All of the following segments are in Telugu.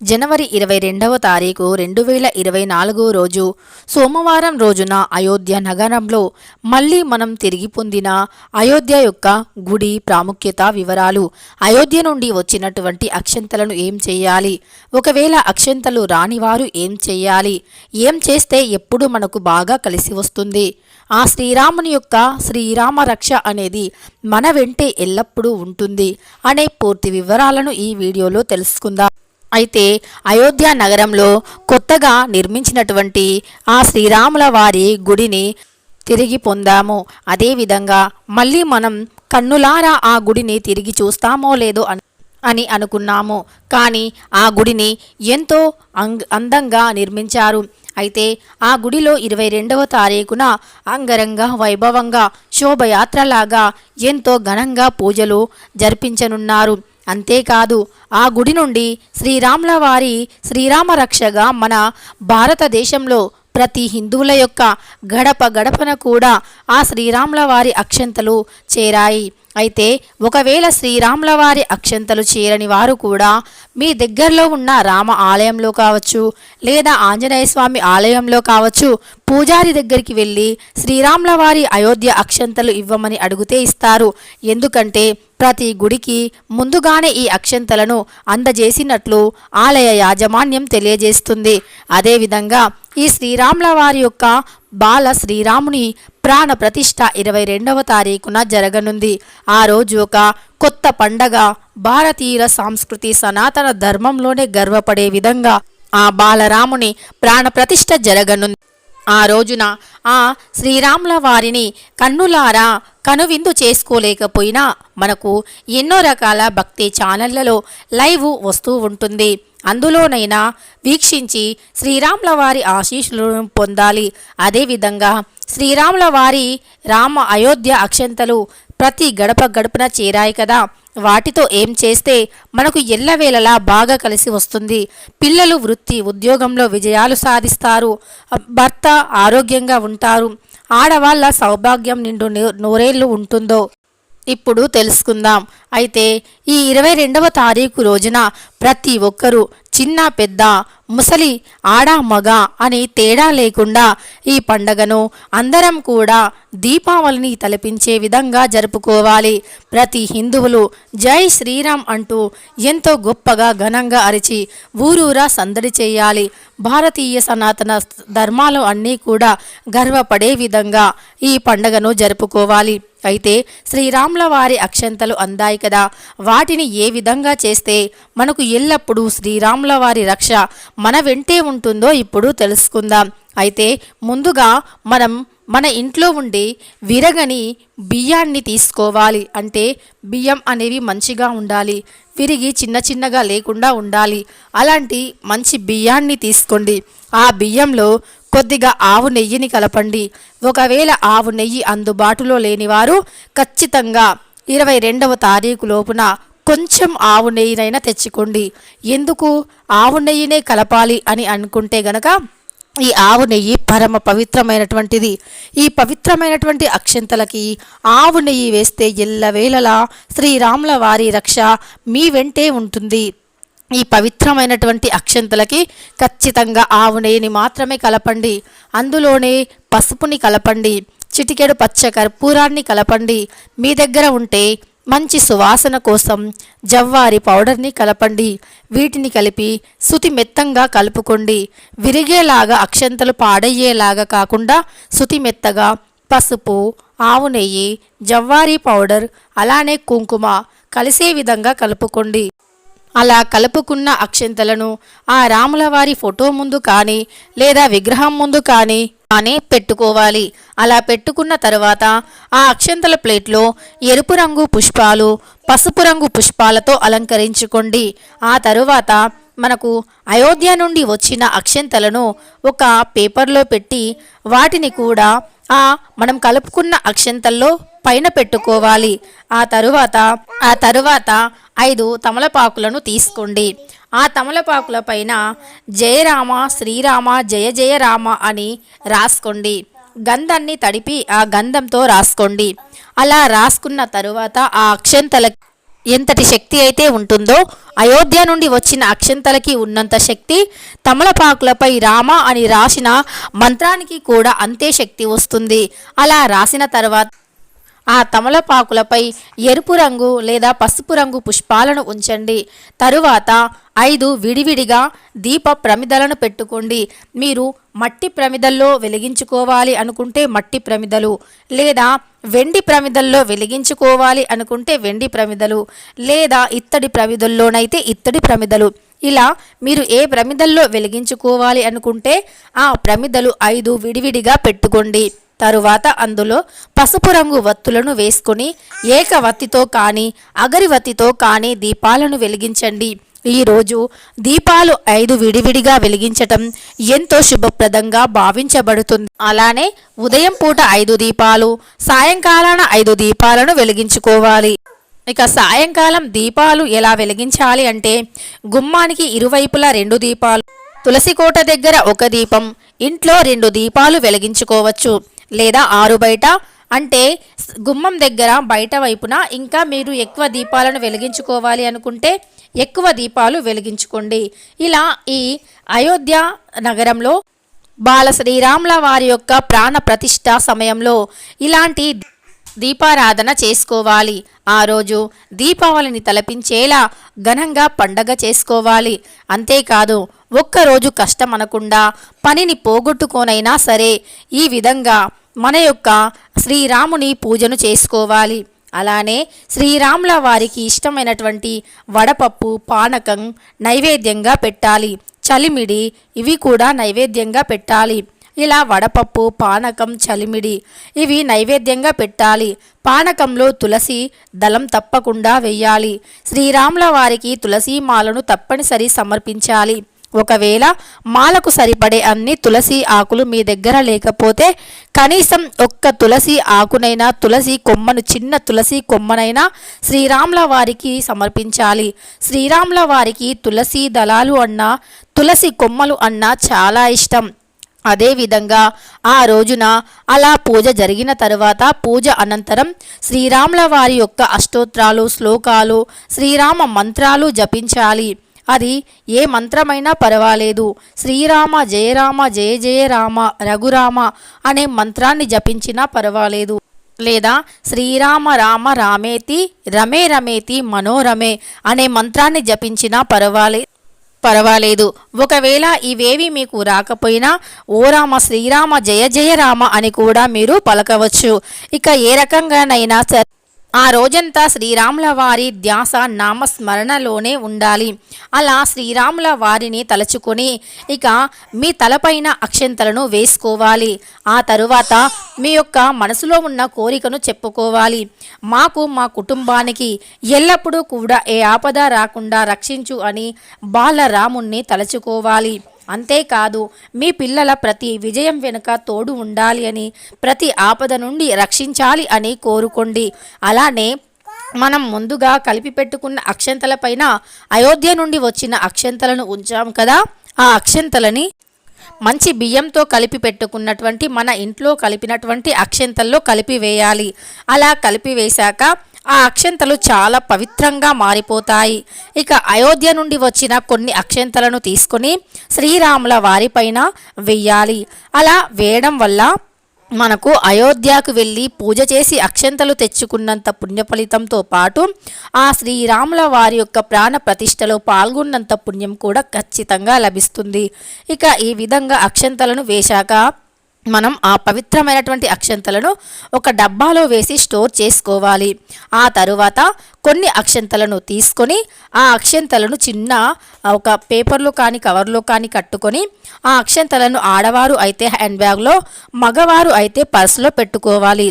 జనవరి ఇరవై రెండవ తారీఖు రెండు వేల ఇరవై నాలుగో రోజు సోమవారం రోజున అయోధ్య నగరంలో మళ్ళీ మనం తిరిగి పొందిన అయోధ్య యొక్క గుడి ప్రాముఖ్యత వివరాలు. అయోధ్య నుండి వచ్చినటువంటి అక్షంతలను ఏం చేయాలి? ఒకవేళ అక్షంతలు రానివారు ఏం చేయాలి? ఏం చేస్తే ఎప్పుడు మనకు బాగా కలిసి వస్తుంది? ఆ శ్రీరాముని యొక్క శ్రీరామ రక్ష అనేది మన వెంటే ఎల్లప్పుడూ ఉంటుంది అనే పూర్తి వివరాలను ఈ వీడియోలో తెలుసుకుందాం. అయితే అయోధ్య నగరంలో కొత్తగా నిర్మించినటువంటి ఆ శ్రీరాముల వారి గుడిని తిరిగి పొందాము. అదేవిధంగా మళ్ళీ మనం కన్నులారా ఆ గుడిని తిరిగి చూస్తామో లేదో అన్- అని అనుకున్నాము. కానీ ఆ గుడిని ఎంతో అందంగా నిర్మించారు. అయితే ఆ గుడిలో ఇరవై రెండవ తారీఖున అంగరంగ వైభవంగా శోభయాత్రలాగా ఎంతో ఘనంగా పూజలు జరిపించనున్నారు. అంతేకాదు ఆ గుడి నుండి శ్రీరాముల వారి శ్రీరామ రక్షగా మన భారతదేశంలో ప్రతి హిందువుల యొక్క గడప గడపన కూడా ఆ శ్రీరాముల వారి అక్షంతలు చేరాయి. అయితే ఒకవేళ శ్రీరాముల వారి అక్షంతలు చేరని వారు కూడా మీ దగ్గరలో ఉన్న రామ ఆలయంలో కావచ్చు లేదా ఆంజనేయ స్వామి ఆలయంలో కావచ్చు పూజారి దగ్గరికి వెళ్ళి శ్రీరాముల వారి అయోధ్య అక్షంతలు ఇవ్వమని అడిగితే ఇస్తారు. ఎందుకంటే ప్రతి గుడికి ముందుగానే ఈ అక్షంతలను అందజేసినట్లు ఆలయ యాజమాన్యం తెలియజేస్తుంది. అదేవిధంగా ఈ శ్రీరాముల వారి యొక్క బాల శ్రీరాముని ప్రాణ ప్రతిష్ఠ ఇరవై రెండవ తారీఖున జరగనుంది. ఆ రోజు ఒక కొత్త పండగ భారతీయుల సంస్కృతి సనాతన ధర్మంలోనే గర్వపడే విధంగా ఆ బాలరాముని ప్రాణ ప్రతిష్ఠ జరగనుంది. ఆ రోజున ఆ శ్రీరాముల వారిని కన్నులారా కనువిందు చేసుకోలేకపోయినా మనకు ఎన్నో రకాల భక్తి ఛానళ్ళలో లైవ్ వస్తూ ఉంటుంది. అందులోనైనా వీక్షించి శ్రీరాముల వారి ఆశీస్సులను పొందాలి. అదేవిధంగా శ్రీరాముల వారి రామ అయోధ్య అక్షంతలు ప్రతి గడప గడపన చేరాయి కదా. వాటితో ఏం చేస్తే మనకు ఎల్లవేళలా బాగా కలిసి వస్తుంది. పిల్లలు వృత్తి ఉద్యోగంలో విజయాలు సాధిస్తారు. భర్త ఆరోగ్యంగా ఉంటారు. ఆడవాళ్ళ సౌభాగ్యం నిండు నూ- నూరేళ్ళు ఉంటుందో ఇప్పుడు తెలుసుకుందాం. అయితే ఈ ఇరవై రెండవ తారీఖు రోజున ప్రతి ఒక్కరూ చిన్న పెద్ద ముసలి ఆడ మగ అని తేడా లేకుండా ఈ పండగను అందరం కూడా దీపావళిని తలపించే విధంగా జరుపుకోవాలి. ప్రతి హిందువులు జై శ్రీరామ్ అంటూ ఎంతో గొప్పగా ఘనంగా అరిచి ఊరూరా సందడి చేయాలి. భారతీయ సనాతన ధర్మాలు అన్నీ కూడా గర్వపడే విధంగా ఈ పండగను జరుపుకోవాలి. అయితే శ్రీరాముల వారి అక్షంతలు అందాయి కదా. వాటిని ఏ విధంగా చేస్తే మనకు ఎల్లప్పుడూ శ్రీరాముల వారి రక్ష మన వెంటే ఉంటుందో ఇప్పుడు తెలుసుకుందాం. అయితే ముందుగా మనం మన ఇంట్లో ఉండి విరగని బియ్యాన్ని తీసుకోవాలి. అంటే బియ్యం అనేవి మంచిగా ఉండాలి. విరిగి చిన్న చిన్నగా లేకుండా ఉండాలి. అలాంటి మంచి బియ్యాన్ని తీసుకోండి. ఆ బియ్యంలో కొద్దిగా ఆవు నెయ్యిని కలపండి. ఒకవేళ ఆవు నెయ్యి అందుబాటులో లేనివారు ఖచ్చితంగా ఇరవై రెండవ తారీఖు లోపున కొంచెం ఆవు నెయ్యినైనా తెచ్చుకోండి. ఎందుకు? ఆవు నెయ్యినే కలపాలి అని అనుకుంటే గనక ఈ ఆవు నెయ్యి పరమ పవిత్రమైనటువంటిది. ఈ పవిత్రమైనటువంటి అక్షంతలకి ఆవు నెయ్యి వేస్తే ఎల్లవేళలా శ్రీరాముల వారి రక్ష మీ వెంటే ఉంటుంది. ఈ పవిత్రమైనటువంటి అక్షంతలకి ఖచ్చితంగా ఆవు నెయ్యిని మాత్రమే కలపండి. అందులోనే పసుపుని కలపండి. చిటికెడు పచ్చ కర్పూరాన్ని కలపండి. మీ దగ్గర ఉంటే మంచి సువాసన కోసం జవ్వారి పౌడర్ని కలపండి. వీటిని కలిపి శుతి మెత్తంగా కలుపుకోండి. విరిగేలాగా అక్షంతలు పాడయ్యేలాగా కాకుండా శుతి మెత్తగా పసుపు ఆవు నెయ్యి జవ్వారి పౌడర్ అలానే కుంకుమ కలిసే విధంగా కలుపుకోండి. అలా కలుపుకున్న అక్షంతలను ఆ రాములవారి ఫోటో ముందు కానీ లేదా విగ్రహం ముందు కానీ కానీ పెట్టుకోవాలి. అలా పెట్టుకున్న తర్వాత ఆ అక్షంతల ప్లేట్లో ఎరుపు రంగు పుష్పాలు పసుపు రంగు పుష్పాలతో అలంకరించుకోండి. ఆ తరువాత మనకు అయోధ్య నుండి వచ్చిన అక్షంతలను ఒక పేపర్లో పెట్టి వాటిని కూడా ఆ మనం కలుపుకున్న అక్షంతల్లో పైన పెట్టుకోవాలి. ఆ తరువాత ఆ తరువాత ఐదు తమలపాకులను తీసుకోండి. ఆ తమలపాకుల పైన జయరామ శ్రీరామ జయ జయ రామ అని రాసుకోండి. గంధాన్ని తడిపి ఆ గంధంతో రాసుకోండి. అలా రాసుకున్న తరువాత ఆ అక్షంతల ఎంతటి శక్తి అయితే ఉంటుందో అయోధ్య నుండి వచ్చిన అక్షంతలకి ఉన్నంత శక్తి తమలపాకులపై రామ అని రాసిన మంత్రానికి కూడా అంతే శక్తి వస్తుంది. అలా రాసిన తర్వాత ఆ తమలపాకులపై ఎరుపు రంగు లేదా పసుపు రంగు పుష్పాలను ఉంచండి. తరువాత ఐదు విడివిడిగా దీప ప్రమిదలను పెట్టుకోండి. మీరు మట్టి ప్రమిదల్లో వెలిగించుకోవాలి అనుకుంటే మట్టి ప్రమిదలు లేదా వెండి ప్రమిదల్లో వెలిగించుకోవాలి అనుకుంటే వెండి ప్రమిదలు లేదా ఇత్తడి ప్రమిదల్లోనైతే ఇత్తడి ప్రమిదలు. ఇలా మీరు ఏ ప్రమిదల్లో వెలిగించుకోవాలి అనుకుంటే ఆ ప్రమిదలు ఐదు విడివిడిగా పెట్టుకోండి. తరువాత అందులో పసుపు రంగు వత్తులను వేసుకుని ఏకవత్తితో కానీ అగరివత్తితో కానీ దీపాలను వెలిగించండి. ఈరోజు దీపాలు ఐదు విడివిడిగా వెలిగించటం ఎంతో శుభప్రదంగా భావించబడుతుంది. అలానే ఉదయం పూట ఐదు దీపాలు సాయంకాలాన ఐదు దీపాలను వెలిగించుకోవాలి. ఇక సాయంకాలం దీపాలు ఎలా వెలిగించాలి అంటే గుమ్మానికి ఇరువైపులా రెండు దీపాలు తులసి కోట దగ్గర ఒక దీపం ఇంట్లో రెండు దీపాలు వెలిగించుకోవచ్చు. లేదా ఆరు బయట. అంటే గుమ్మం దగ్గర బయట వైపున ఇంకా మీరు ఎక్కువ దీపాలను వెలిగించుకోవాలి అనుకుంటే ఎక్కువ దీపాలు వెలిగించుకోండి. ఇలా ఈ అయోధ్య నగరంలో బాల శ్రీరాముల వారి యొక్క ప్రాణ ప్రతిష్ట సమయంలో ఇలాంటి దీపారాధన చేసుకోవాలి. ఆ రోజు దీపావళిని తలపించేలా ఘనంగా పండగ చేసుకోవాలి. అంతేకాదు ఒక్కరోజు కష్టం అనకుండా పనిని పోగొట్టుకోనైనా సరే ఈ విధంగా మన యొక్క శ్రీరాముని పూజను చేసుకోవాలి. అలానే శ్రీరాముల వారికి ఇష్టమైనటువంటి వడపప్పు పానకం నైవేద్యంగా పెట్టాలి. చలిమిడి ఇవి కూడా నైవేద్యంగా పెట్టాలి. ఇలా వడపప్పు పానకం చలిమిడి ఇవి నైవేద్యంగా పెట్టాలి. పానకంలో తులసి దళం తప్పకుండా వెయ్యాలి. శ్రీరాముల వారికి తులసి మాలను తప్పనిసరి సమర్పించాలి. ఒకవేళ మాలకు సరిపడే అన్ని తులసి ఆకులు మీ దగ్గర లేకపోతే కనీసం ఒక్క తులసి ఆకునైనా తులసి కొమ్మను చిన్న తులసి కొమ్మనైనా శ్రీరాముల వారికి సమర్పించాలి. శ్రీరాముల వారికి తులసి దళాలు అన్నా తులసి కొమ్మలు అన్నా చాలా ఇష్టం. అదేవిధంగా ఆ రోజున అలా పూజ జరిగిన తరువాత పూజ అనంతరం శ్రీరాముల వారి యొక్క అష్టోత్రాలు శ్లోకాలు శ్రీరామ మంత్రాలు జపించాలి. అది ఏ మంత్రమైనా పర్వాలేదు. శ్రీరామ జయరామ జయ జయ రామ రఘురామ అనే మంత్రాన్ని జపించినా పర్వాలేదు. లేదా శ్రీరామ రామ రామేతి రమే రమేతి మనోరమే అనే మంత్రాన్ని జపించినా పర్వాలే పర్వాలేదు. ఒకవేళ ఇవేవి మీకు రాకపోయినా ఓ రామ శ్రీరామ జయ జయ రామ అని కూడా మీరు పలకవచ్చు. ఇక ఏ రకంగానైనా సరే ఆ రోజంతా శ్రీరాముల వారి ధ్యాస నామస్మరణలోనే ఉండాలి. అలా శ్రీరాముల వారిని తలుచుకొని ఇక మీ తలపైన అక్షంతలను వేసుకోవాలి. ఆ తరువాత మీ యొక్క మనసులో ఉన్న కోరికను చెప్పుకోవాలి. మాకు మా కుటుంబానికి ఎల్లప్పుడూ కూడా ఏ ఆపద రాకుండా రక్షించు అని బాలరాముణ్ణి తలుచుకోవాలి. అంతేకాదు మీ పిల్లల ప్రతి విజయం వెనుక తోడు ఉండాలి అని ప్రతి ఆపద నుండి రక్షించాలి అని కోరుకోండి. అలానే మనం ముందుగా కలిపి పెట్టుకున్న అక్షంతలపైన అయోధ్య నుండి వచ్చిన అక్షంతలను ఉంచాం కదా. ఆ అక్షంతలని మంచి బియ్యంతో కలిపి పెట్టుకున్నటువంటి మన ఇంట్లో కలిపినటువంటి అక్షంతల్లో కలిపి వేయాలి. అలా కలిపి వేశాక ఆ అక్షంతలు చాలా పవిత్రంగా మారిపోతాయి. ఇక అయోధ్య నుండి వచ్చిన కొన్ని అక్షంతలను తీసుకొని శ్రీరాముల వారిపైన వెయ్యాలి. అలా వేయడం వల్ల మనకు అయోధ్యకు వెళ్ళి పూజ చేసి అక్షంతలు తెచ్చుకున్నంత పుణ్య ఫలితంతో పాటు ఆ శ్రీరాముల వారి యొక్క ప్రాణ ప్రతిష్టలో పాల్గొన్నంత పుణ్యం కూడా ఖచ్చితంగా లభిస్తుంది. ఇక ఈ విధంగా అక్షంతలను వేశాక మనం ఆ పవిత్రమైనటువంటి అక్షంతలను ఒక డబ్బాలో వేసి స్టోర్ చేసుకోవాలి. ఆ తరువాత కొన్ని అక్షంతలను తీసుకొని ఆ అక్షంతలను చిన్న ఒక పేపర్లో కానీ కవర్లో కానీ కట్టుకొని ఆ అక్షంతలను ఆడవారు అయితే హ్యాండ్ బ్యాగ్లో మగవారు అయితే పర్సులో పెట్టుకోవాలి.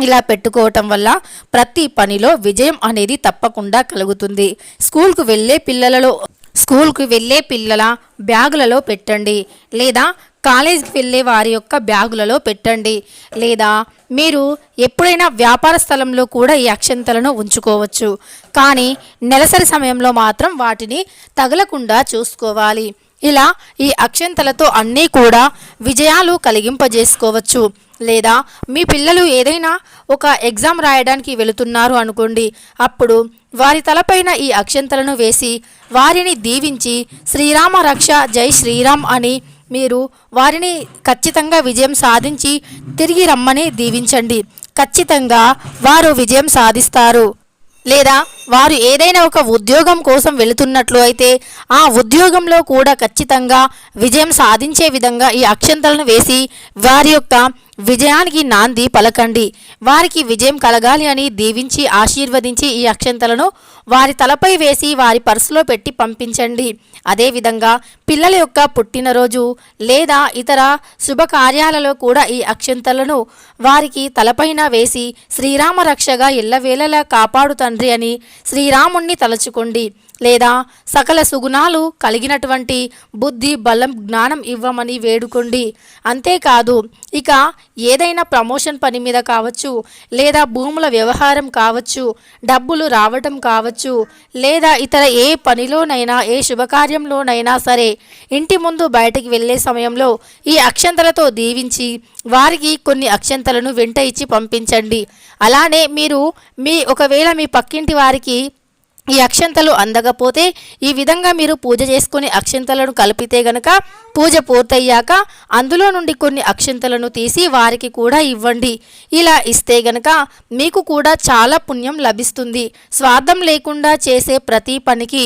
ఇలా పెట్టుకోవటం వల్ల ప్రతి పనిలో విజయం అనేది తప్పకుండా కలుగుతుంది. స్కూల్కు వెళ్ళే పిల్లలలో స్కూల్కి వెళ్ళే పిల్లల బ్యాగులలో పెట్టండి. లేదా కాలేజీకి వెళ్ళే వారి యొక్క బ్యాగులలో పెట్టండి. లేదా మీరు ఎప్పుడైనా వ్యాపార స్థలంలో కూడా ఈ అక్షంతలను ఉంచుకోవచ్చు. కానీ నెలసరి సమయంలో మాత్రం వాటిని తగలకుండా చూసుకోవాలి. ఇలా ఈ అక్షంతలతో అన్నీ కూడా విజయాలు కలిగింపజేసుకోవచ్చు. లేదా మీ పిల్లలు ఏదైనా ఒక ఎగ్జామ్ రాయడానికి వెళుతున్నారు అనుకోండి అప్పుడు వారి తలపైన ఈ అక్షంతలను వేసి వారిని దీవించి శ్రీరామ రక్ష జై శ్రీరామ్ అని మీరు వారిని ఖచ్చితంగా విజయం సాధించి తిరిగి రమ్మని దీవించండి. ఖచ్చితంగా వారు విజయం సాధిస్తారు. లేదా వారు ఏదైనా ఒక ఉద్యోగం కోసం వెళుతున్నట్లు అయితే ఆ ఉద్యోగంలో కూడా ఖచ్చితంగా విజయం సాధించే విధంగా ఈ అక్షంతలను వేసి వారి యొక్క విజయానికి నాంది పలకండి. వారికి విజయం కలగాలి అని దీవించి ఆశీర్వదించి ఈ అక్షంతలను వారి తలపై వేసి వారి పర్సులో పెట్టి పంపించండి. అదేవిధంగా పిల్లల యొక్క పుట్టినరోజు లేదా ఇతర శుభకార్యాలలో కూడా ఈ అక్షంతలను వారికి తలపైన వేసి శ్రీరామ రక్షగా ఎల్లవేళలా కాపాడు తండ్రి అని శ్రీరాముణ్ణి తలుచుకోండి. లేదా సకల సుగుణాలు కలిగినటువంటి బుద్ధి బలం జ్ఞానం ఇవ్వమని వేడుకోండి. అంతేకాదు ఇక ఏదైనా ప్రమోషన్ పని మీద కావచ్చు లేదా భూముల వ్యవహారం కావచ్చు డబ్బులు రావటం కావచ్చు లేదా ఇతర ఏ పనిలోనైనా ఏ శుభకార్యంలోనైనా సరే ఇంటి ముందు బయటికి వెళ్ళే సమయంలో ఈ అక్షంతలతో దీవించి వారికి కొన్ని అక్షంతలను వెంట ఇచ్చి పంపించండి. అలానే మీరు మీ ఒకవేళ మీ పక్కింటి వారికి ఈ అక్షంతలు అందకపోతే ఈ విధంగా మీరు పూజ చేసుకుని అక్షంతలను కలిపితే గనక పూజ పూర్తయ్యాక అందులో నుండి కొన్ని అక్షంతలను తీసి వారికి కూడా ఇవ్వండి. ఇలా ఇస్తే గనక మీకు కూడా చాలా పుణ్యం లభిస్తుంది. స్వార్థం లేకుండా చేసే ప్రతి పనికి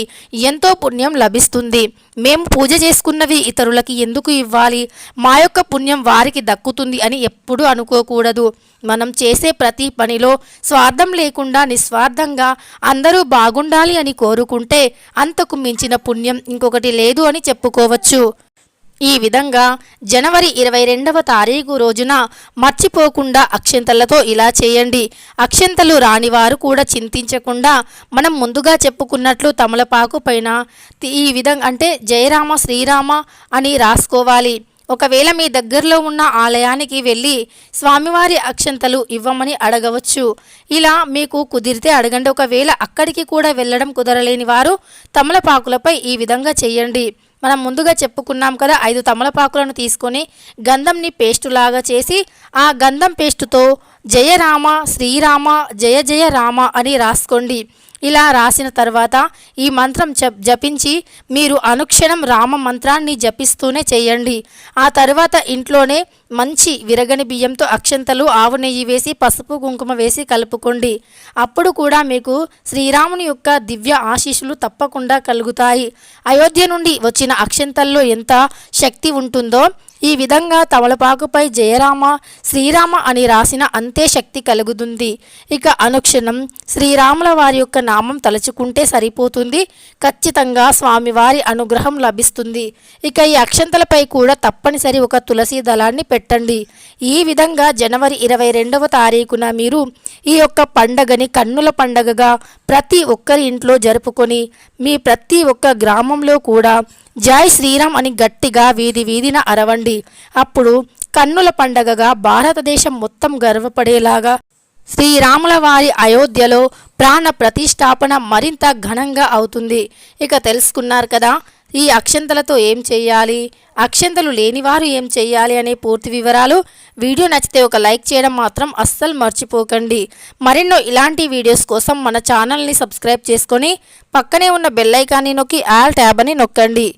ఎంతో పుణ్యం లభిస్తుంది. మేము పూజ చేసుకున్నవి ఇతరులకి ఎందుకు ఇవ్వాలి? మా యొక్క పుణ్యం వారికి దక్కుతుంది అని ఎప్పుడూ అనుకోకూడదు. మనం చేసే ప్రతి పనిలో స్వార్థం లేకుండా నిస్వార్థంగా అందరూ ఉండాలి అని కోరుకుంటే అంతకు మించిన పుణ్యం ఇంకొకటి లేదు అని చెప్పుకోవచ్చు. ఈ విధంగా జనవరి ఇరవై రెండవ తారీఖు రోజున మర్చిపోకుండా అక్షంతలతో ఇలా చేయండి. అక్షంతలు రానివారు కూడా చింతించకుండా మనం ముందుగా చెప్పుకున్నట్లు తమలపాకు పైన ఈ విధంగా అంటే జయరామ శ్రీరామ అని రాసుకోవాలి. ఒకవేళ మీ దగ్గరలో ఉన్న ఆలయానికి వెళ్ళి స్వామివారి అక్షంతలు ఇవ్వమని అడగవచ్చు. ఇలా మీకు కుదిరితే అడగండి. ఒకవేళ అక్కడికి కూడా వెళ్ళడం కుదరలేని వారు తమలపాకులపై ఈ విధంగా చేయండి. మనం ముందుగా చెప్పుకున్నాం కదా ఐదు తమలపాకులను తీసుకొని గంధంని పేస్టులాగా చేసి ఆ గంధం పేస్టుతో జయ రామ శ్రీరామ జయ జయ రామ అని రాసుకోండి. ఇలా రాసిన తర్వాత ఈ మంత్రం జప్ జపించి మీరు అనుక్షణం రామ మంత్రాన్ని జపిస్తూనే చేయండి. ఆ తర్వాత ఇంట్లోనే మంచి విరగని బియ్యంతో అక్షంతలు ఆవు నెయ్యి వేసి పసుపు కుంకుమ వేసి కలుపుకోండి. అప్పుడు కూడా మీకు శ్రీరాముని యొక్క దివ్య ఆశీస్సులు తప్పకుండా కలుగుతాయి. అయోధ్య నుండి వచ్చిన అక్షంతల్లో ఎంత శక్తి ఉంటుందో ఈ విధంగా తమలపాకుపై జయరామ శ్రీరామ అని రాసిన అంతే శక్తి కలుగుతుంది. ఇక అనుక్షణం శ్రీరాముల వారి యొక్క నామం తలుచుకుంటే సరిపోతుంది. ఖచ్చితంగా స్వామివారి అనుగ్రహం లభిస్తుంది. ఇక ఈ అక్షంతలపై కూడా తప్పనిసరి ఒక తులసి దళాన్ని పెట్టండి. ఈ విధంగా జనవరి ఇరవై రెండవ తారీఖున మీరు ఈ యొక్క పండగని కన్నుల పండగగా ప్రతి ఒక్కరి ఇంట్లో జరుపుకొని మీ ప్రతి ఒక్క గ్రామంలో కూడా జై శ్రీరామ్ అని గట్టిగా వీధి వీధిన అరవండి. అప్పుడు కన్నుల పండగగా భారతదేశం మొత్తం గర్వపడేలాగా శ్రీరాముల వారి అయోధ్యలో ప్రాణ ప్రతిష్టాపన మరింత ఘనంగా అవుతుంది. ఇక తెలుసుకున్నారు కదా ఈ అక్షంతలతో ఏం చేయాలి అక్షంతలు లేనివారు ఏం చేయాలి అనే పూర్తి వివరాలు వీడియో నచ్చితే ఒక లైక్ చేయడం మాత్రం అస్సలు మర్చిపోకండి. మరెన్నో ఇలాంటి వీడియోస్ కోసం మన ఛానల్ని సబ్స్క్రైబ్ చేసుకొని పక్కనే ఉన్న బెల్లైకాన్ని నొక్కి ఆల్ ట్యాబ్ అని నొక్కండి.